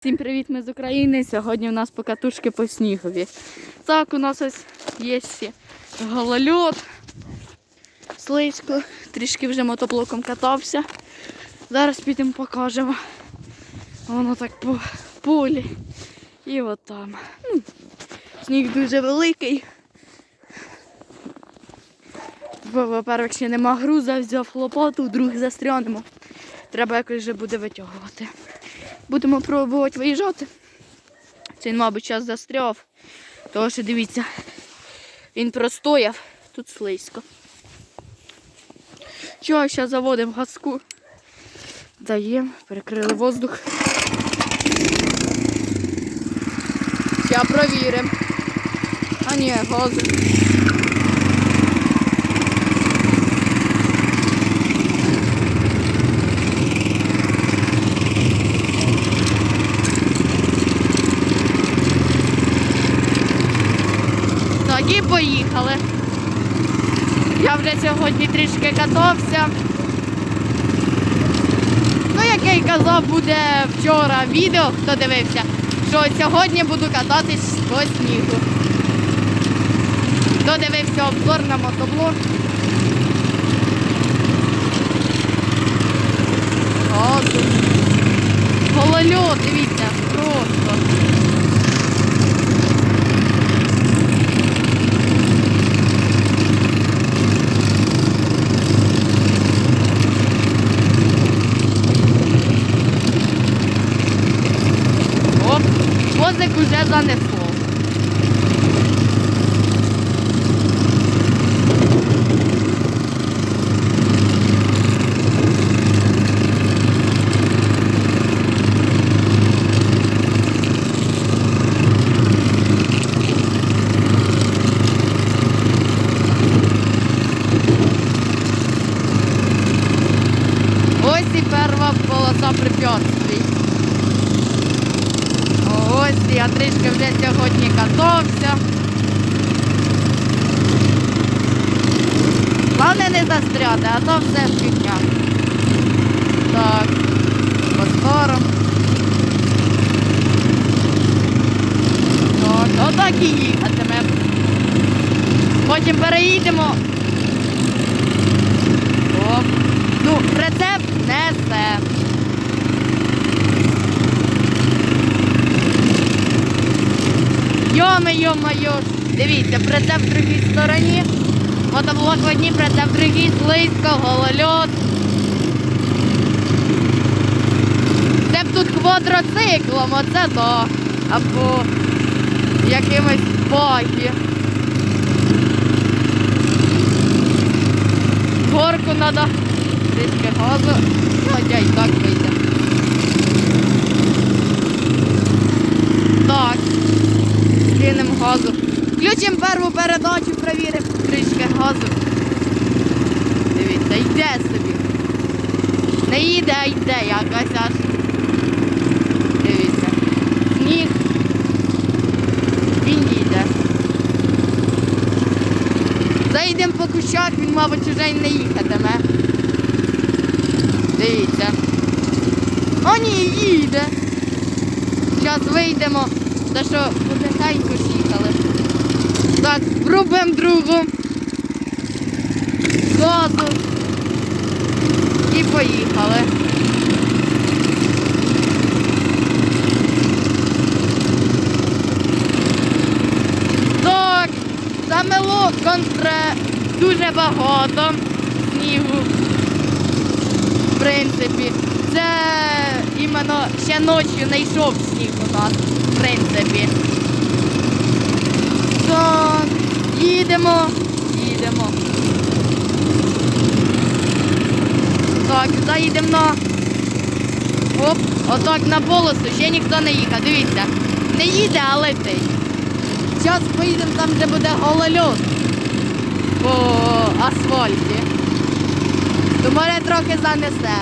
Всім привіт, ми з України. Сьогодні у нас покатушки по снігові. Так, у нас ось є ще голольот, слизько, трішки вже мотоблоком катався. Зараз підемо покажемо. Воно так по полі. І от там. Ну, Сніг дуже великий. Бо, Во-первых, ще нема груза, взяв лопату, вдруг застрянемо. Треба якось вже буде витягувати. Будемо пробувати виїжджати. Цей, мабуть, час застряв. Тому що дивіться, він простояв, тут слизько. Чого, зараз заводимо газку. Даємо, перекрили воздух. Зараз провіримо. А ні, газу. Так, і поїхали. Я вже сьогодні трішки катався. Ну, як я й казав, буде вчора відео, хто дивився, що сьогодні буду кататись по снігу. Хто дивився обзор на мотоблок. О, тут дивіться, просто. ったんです не а то все фігня. Так, по скором. Так, отак і їхатиме. Потім переїдемо. Оп. Ну, прицеп несе. Йоме, йо-моє, дивіться, прицеп в другій стороні. Мотоблок в одній, прицеп в другій, слизько, голольот. Це б тут квадроциклом, оце то. Або якимось багі. Горку треба трішки газу. Хоча і так вийде. Так. Кинемо газу. Включимо першу передачу, перевіримо трішки газу. Дивіться, йде собі. Не їде, а йде якось аж. Дивіться. Сніг. Він їде. Зайдемо по кущах, він, мабуть, вже й не їхатиме. Дивіться. О, ні, їде. Зараз вийдемо. Та що потихеньку ж врубимо другу. Газу. І поїхали. Так, замело контре дуже багато снігу. В принципі. Це іменно ще ночі не йшов сніг у нас, в принципі. Так, їдемо, їдемо. Так, заїдемо на. Оп, отак на полосу, ще ніхто не їхав. Дивіться. Не їде, а летить. Зараз поїдемо там, де буде голольот по асфальті. То мене трохи занесе.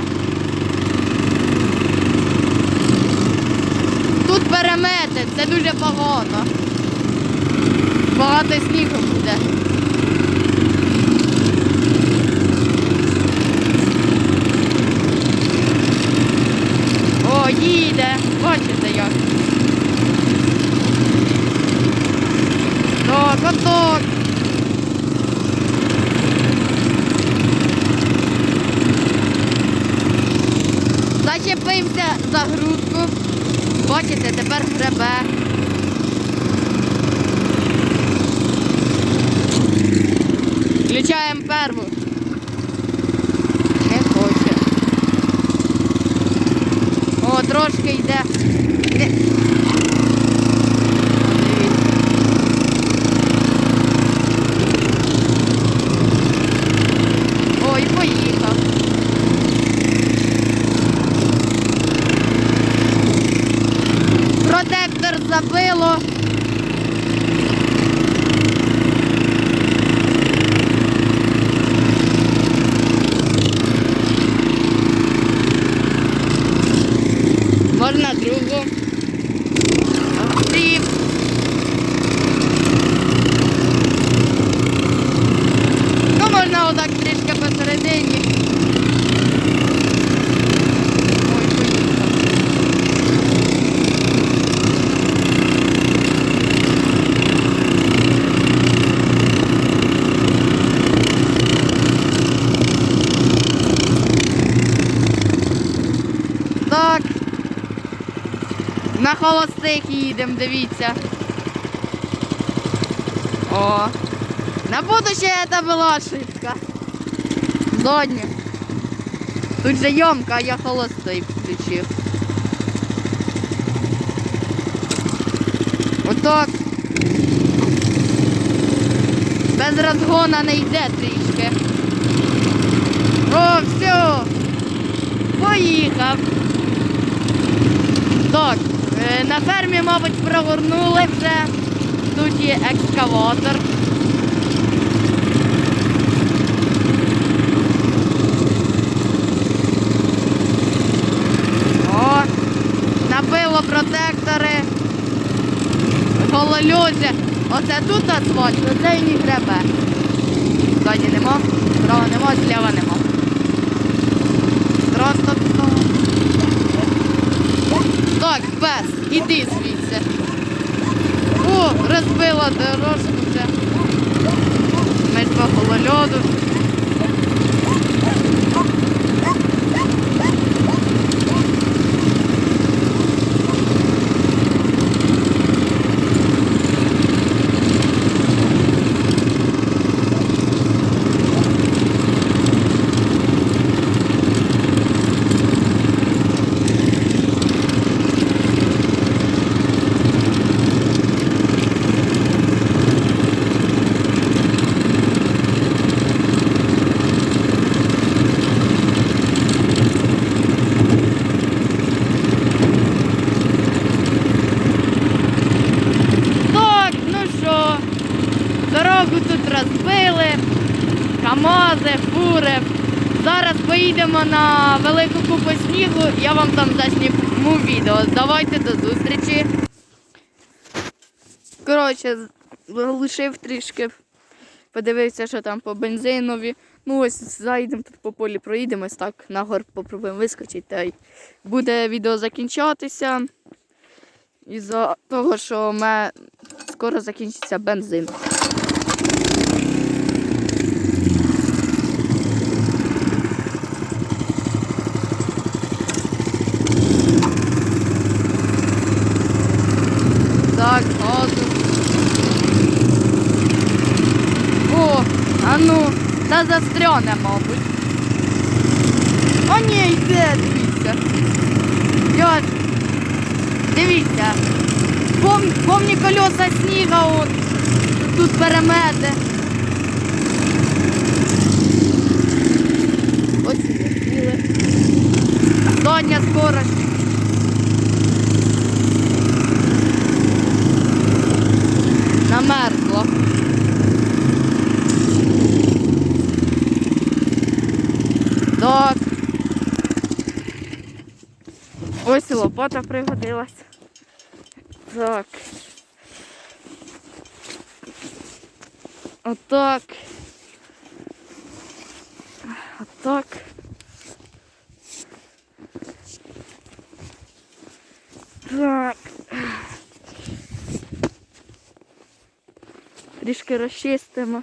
Тут перемети, це дуже погано. Багато снігу буде. О, їде. Бачите, як. Так, отак. Зачепився за грудку. Бачите, тепер гребе. Включаємо перву. Не хоче. О, трошки йде. Не... Дивіться. Ой, поїхав. Протектор забило. Можна другу. Стріп. Ну, можна отак трішки посередині. Ой, поїхав. Так. На холостих їдемо, дивіться. О. На будущее это була ошибка. Задня. Тут же ямка, а я холостий включив. Отак. Без розгона не йде трішки. О, все. Поїхав. Так, на фермі, мабуть, прогорнули вже. Тут є екскаватор. О, набило протектори. Гололюзя. Оце тут асфальт, оце і не гребе. Ззаді нема, справа нема, зліва нема. Просто. Так, пес, іди звідси. О, розбила дорожку. Ми два голольоду. Так, ну що, дорогу тут розбили, камази, фури. Зараз поїдемо на велику купу снігу, я вам там засніму відео. Давайте до зустрічі. Коротше, з- лишив трішки, подивився, що там по бензинові. Ну ось заїдемо тут по полі, проїдемось так, на гор попробуємо вискочити. Та й буде відео закінчатися. Із-за того, що мене скоро закінчиться бензин. Так, газу. О, ну, та застряне, мабуть. О, ні, йде, дивіться. Я... Дивіться. Пом, повні кольоса сніга от. Тут перемете. Ось є. Задня скорость. Намерзло. Так. Ось і лопата пригодилась. Так. Отак. Отак. Так. Трішки розчистимо.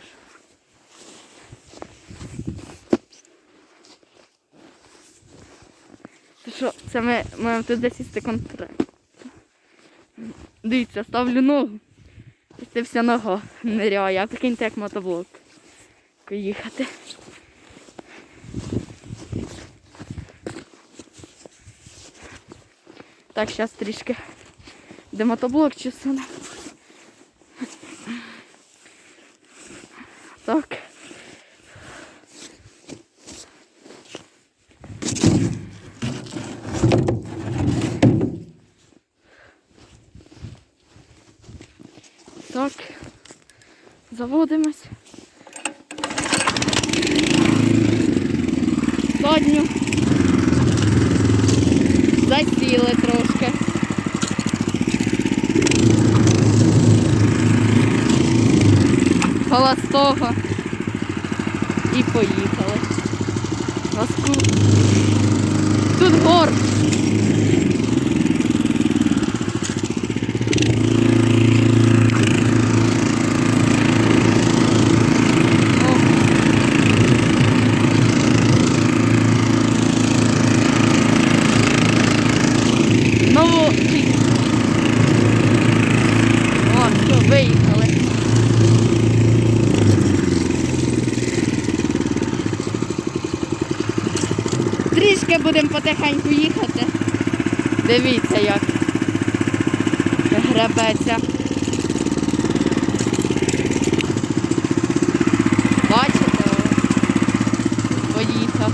ж. Це ми маємо тут 10 секунд. Дивіться, ставлю ногу. І це вся нога ниряє, а прикиньте, як мотоблок. Їхати. Так, зараз трішки. Де мотоблок чесане. Так. Так. Заводимось. Задню. Засіли трошки. Холостого. І поїхали. Тут гор. О. Нову. О, все, виїхали. Трішки будемо потихеньку їхати. Дивіться як гребеться. Бачите? Поїхав.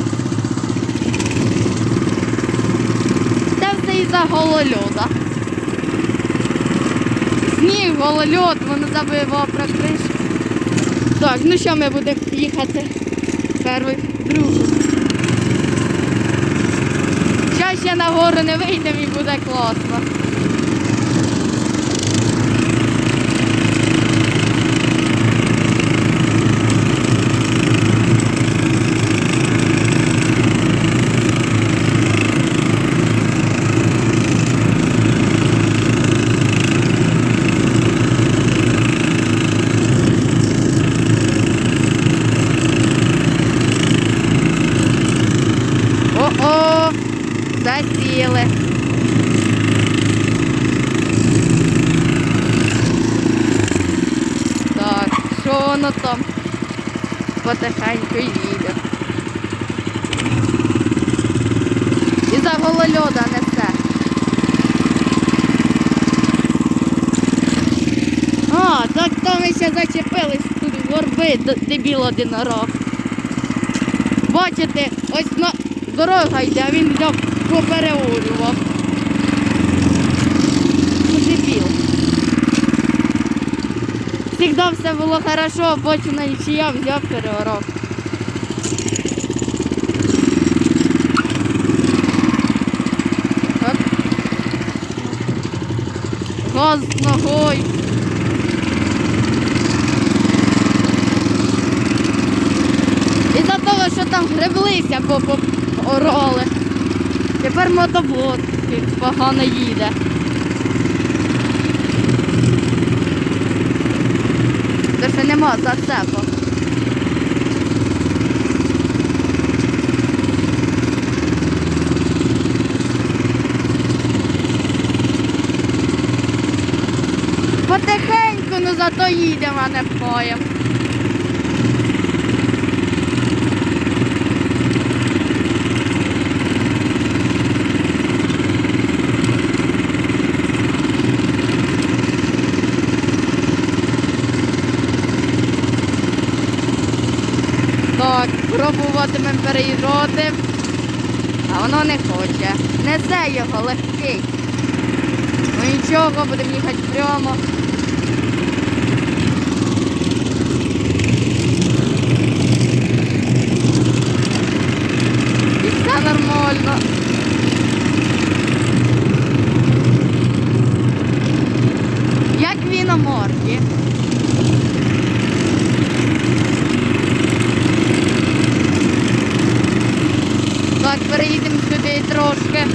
Це все із-за голольода. Сніг, голольод, воно забивав про кришу. Так, ну що ми будемо їхати? Перший, другий. Зараз ще на гору не вийдемо і буде класно. О-о! Засіли. Так, що воно там? Потихеньку їде. І за голольода несе. А, так там ми ще зачепились тут горби, дебіл одинорог. Бачите, ось на дорога йде, а він взяв попереорював. Ну, Дебіл. Всегда все було хорошо, потім на нічия взяв переворот. Газ ногою. Із-за того, що там греблися, бо орали. Тепер мотоблок погано їде. Це ще нема зацепу. Потихеньку, ну зато їдемо, а не поєм. Так, пробуватимемо переїжджати, а воно не хоче. Несе його легкий. Ну нічого, будемо їхати прямо. І все нормально. Як він у морді. її трошки.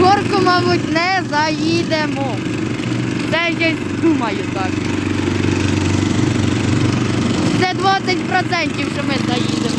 Горку, мабуть, не заїдемо. Це я думаю так. Це 20%, що ми заїдемо.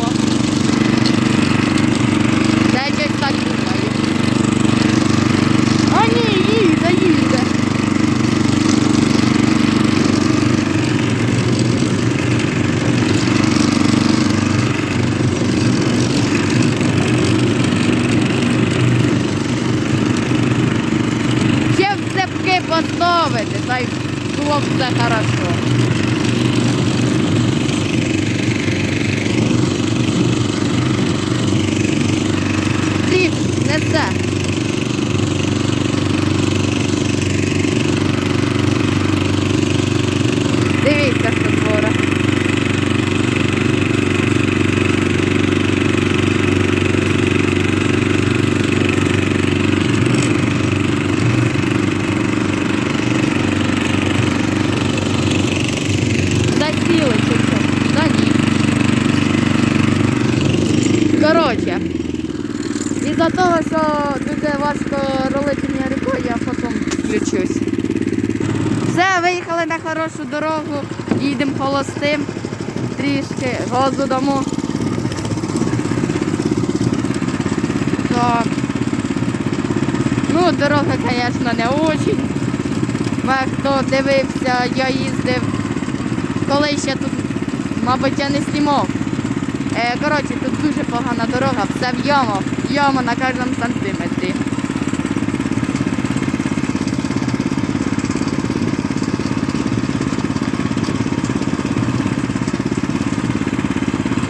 Поставити, та й було все хорошо. Дріфт, несе. Дивіться, що творе. Засіли чи що? Да ні. Коротше, із-за того, що дуже важко ролити мені рукою, я потім включусь. Все, виїхали на хорошу дорогу, їдемо холостим, трішки газу дамо. Так. Ну, дорога, звісно, не. Бо хто дивився, я їздив, коли ще тут, мабуть, я не знімав. Е, коротше, тут дуже погана дорога, все в ямах, яма на кожному сантиметрі.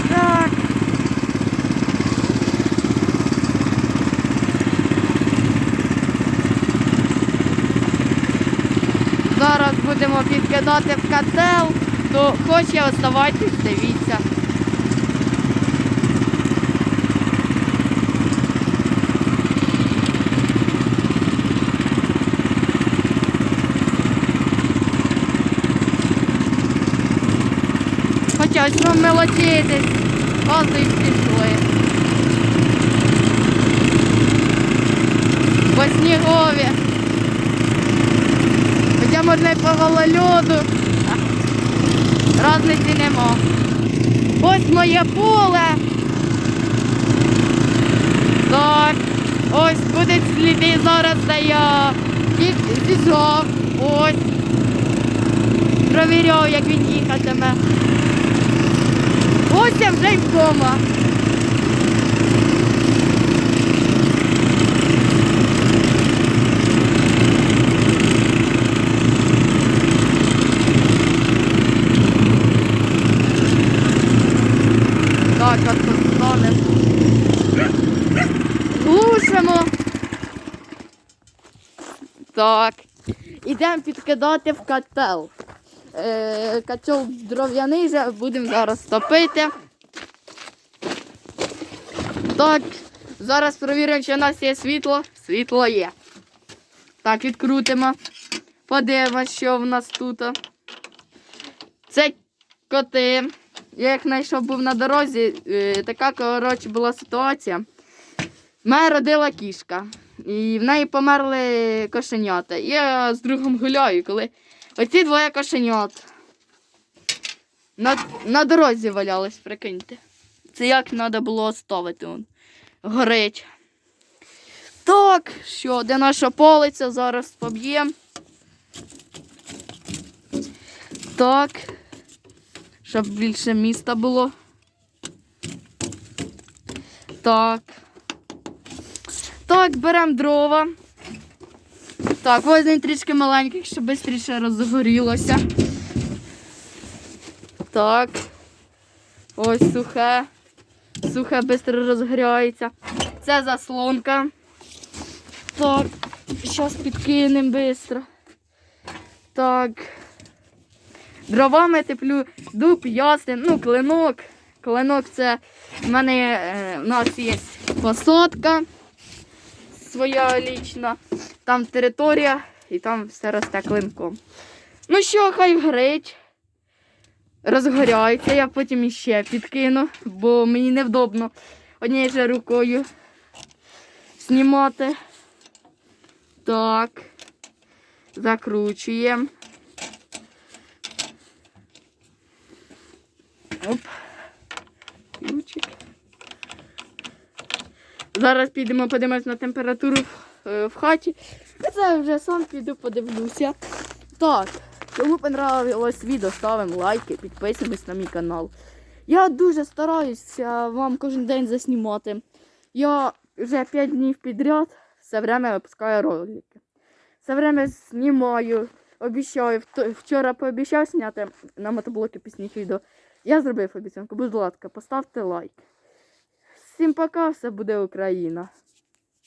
Так. Зараз будемо підкидати в котел, то хоче оставайтесь, дивіться. Хоча ось вам мелочитись, ози пішли. По снігові. Хоча можна і по голольоду. Разниці нема. Ось моє поле. Так. Ось будуть сліди зараз, де я зі- Ось. Провіряв, як він їхатиме. Ось вже й вдома. Так, от стане. Глушимо. Так. Ідемо підкидати в котел. Е, котел дров'яний будемо зараз топити. Так, зараз перевіримо, чи у нас є світло. Світло є. Так, відкрутимо. Подивимось, що в нас тут. Це коти. Я їх знайшов був на дорозі. е, Така, коротше, була ситуація. Мене родила кішка. І в неї померли кошенята. Я з другом гуляю, коли оці двоє кошенят на, на дорозі валялись, прикиньте. Це як треба було оставити. Он. Горить. Так, що, де наша полиця? Зараз поб'ємо. Так. Щоб більше міста було. Так. Так, беремо дрова. Так, возьмемо трішки маленьких, щоб швидше розгорілося. Так. Ось сухе. Сухе швидко розгоряється. Це заслонка. Так, зараз підкинемо швидко. Так. Дровами теплю, дуб, ясен, ну, клинок. Клинок це в мене е, в нас є посадка своя лічна, там територія і там все росте клинком. Ну що, хай горить. Розгоряється, я потім іще підкину, бо мені невдобно однією же рукою знімати. Так. Закручуємо. Оп. Ключик. Зараз підемо подивимось на температуру е, в хаті. Це вже сам піду подивлюся. Так, кому понравилось відео, ставимо лайки, підписуємось на мій канал. Я дуже стараюся вам кожен день заснімати. Я вже 5 днів підряд все время випускаю ролики. Все время знімаю, обіцяю. Вчора пообіцяв зняти на мотоблокі пісні відео. Я зробив обіцянку. Будь ласка, поставте лайк. Всім пока, все буде Україна.